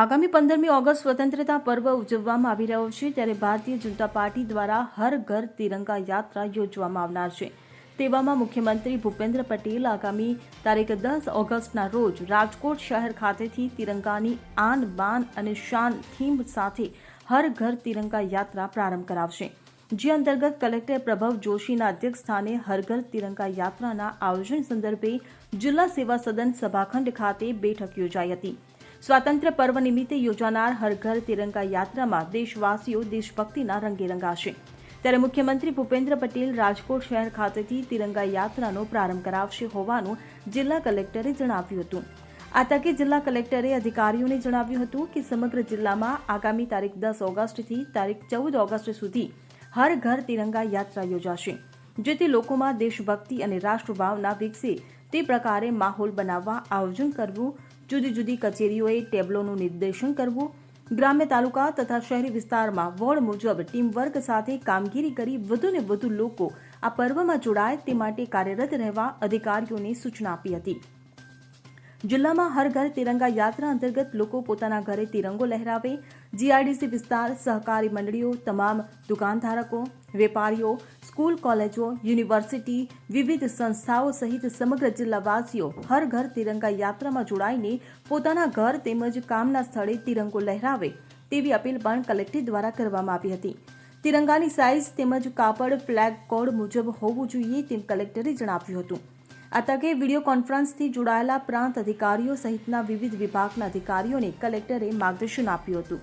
આગામી પંદરમી ઓગસ્ટ સ્વતંત્રતા પર્વ ઉજવવામાં આવી રહ્યો છે, ત્યારે ભારતીય જનતા પાર્ટી દ્વારા હર ઘર તિરંગા યાત્રા યોજવામાં આવનાર છે. તેવામાં મુખ્યમંત્રી ભૂપેન્દ્ર પટેલ આગામી તારીખ દસ ઓગસ્ટના રોજ રાજકોટ શહેર ખાતેથી તિરંગાની આન બાન અને શાન થીમ સાથે હર ઘર તિરંગા યાત્રા પ્રારંભ કરાવશે. જે અંતર્ગત કલેક્ટર પ્રભવ જોશીના અધ્યક્ષસ્થાને હર ઘર તિરંગા યાત્રાના આયોજન સંદર્ભે જિલ્લા સેવા સદન સભાખંડ ખાતે બેઠક યોજાઈ હતી. સ્વાતંત્ર્ય પર્વ નિમિત્તે યોજાનાર હર ઘર તિરંગા યાત્રામાં દેશવાસીઓ દેશભક્તિના રંગે રંગાશે. ત્યારે મુખ્યમંત્રી ભૂપેન્દ્ર પટેલ રાજકોટ શહેર ખાતેથી તિરંગા યાત્રાનો પ્રારંભ કરાવશે હોવાનું જિલ્લા કલેક્ટરે જણાવ્યું હતું. આ તકે જિલ્લા કલેક્ટરે અધિકારીઓને જણાવ્યું હતું કે સમગ્ર જિલ્લામાં આગામી તારીખ દસ ઓગસ્ટથી તારીખ ચૌદ ઓગસ્ટ સુધી હર ઘર તિરંગા યાત્રા યોજાશે, જેથી લોકોમાં દેશભક્તિ અને રાષ્ટ્રભાવના વિકસે તે પ્રકારે માહોલ બનાવવા આયોજન કરવું જુદી જુદી કચેરીઓએ ટેબલોનું નિર્દેશન કરવું. ગ્રામ્ય તાલુકા તથા શહેરી વિસ્તારમાં વોર્ડ મુજબ ટીમવર્ક સાથે કામગીરી કરી વધુને વધુ લોકો આ પર્વમાં જોડાય તે માટે કાર્યરત રહેવા અધિકારીઓને સૂચના આપી હતી. જિલ્લામાં હર ઘર તિરંગા યાત્રા અંતર્ગત લોકો પોતાના ઘરે તિરંગો લહેરાવે જીઆઈડીસી વિસ્તાર, સહકારી મંડળીઓ, તમામ દુકાનધારકો, વેપારીઓ, સ્કૂલ કોલેજો, યુનિવર્સિટી, વિવિધ સંસ્થાઓ સહિત સમગ્ર જિલ્લાવાસીઓ હર ઘર તિરંગા યાત્રામાં જોડાઈને પોતાના ઘર તેમજ કામના સ્થળે તિરંગો લહેરાવે તેવી અપીલ પણ કલેક્ટર દ્વારા કરવામાં આવી હતી. તિરંગાની સાઇઝ તેમજ કાપડ, ફ્લેગ કોડ મુજબ હોવું જોઈએ તેમ કલેક્ટરે જણાવ્યું હતું. આ તકે વીડિયો કોન્ફરન્સથી જોડાયેલા પ્રાંત અધિકારીઓ સહિતના વિવિધ વિભાગના અધિકારીઓને કલેક્ટરે માર્ગદર્શન આપ્યું હતું.